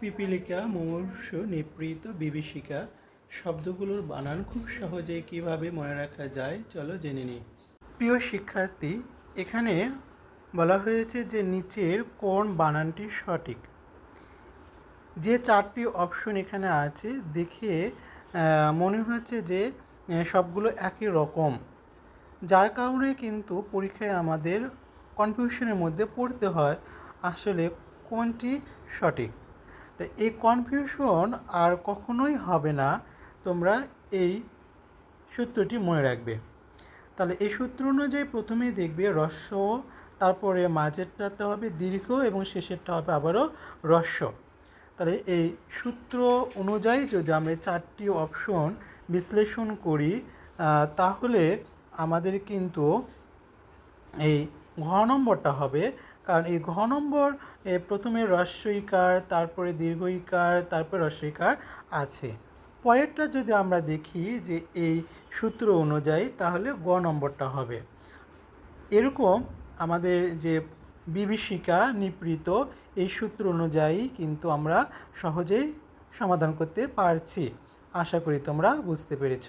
পিপিলিকা, মুমূর্ষ, নিপৃত, বিভীষিকা শব্দগুলোর বানান খুব সহজেই কীভাবে মনে রাখা যায় চলো জেনে নিই। প্রিয় শিক্ষার্থী, এখানে বলা হয়েছে যে নিচের কোন বানানটি সঠিক। যে চারটি অপশন এখানে আছে, দেখে মনে হচ্ছে যে সবগুলো একই রকম। যার কারণে কিন্তু পরীক্ষায় আমাদের কনফিউশনের মধ্যে পড়তে হয় আসলে কোনটি সঠিক। তো এই কনফিউশন আর কখনোই হবে না। তোমরা এই সূত্রটি মনে রাখবে। তাহলে এই সূত্র অনুযায়ী প্রথমেই দেখবে রস্য তারপরে মাঝেরটাতে হবে দীর্ঘ এবং শেষেরটা হবে আবারও রস্য তাহলে এই সূত্র অনুযায়ী যদি আমরা চারটি অপশন বিশ্লেষণ করি তাহলে আমাদের কিন্তু এই ঘ নম্বরটা হবে। কারণ এই ঘ নম্বর প্রথমে হ্রস্বইকার তারপরে দীর্ঘইকার, তারপরে হ্রস্বইকার আছে। পরেরটা যদি আমরা দেখি যে এই সূত্র অনুযায়ী, তাহলে গ নম্বরটা হবে। এরকম আমাদের যে বিভীষিকা নিপৃত এই সূত্র অনুযায়ী কিন্তু আমরা সহজেই সমাধান করতে পারছি। আশা করি তোমরা বুঝতে পেরেছ।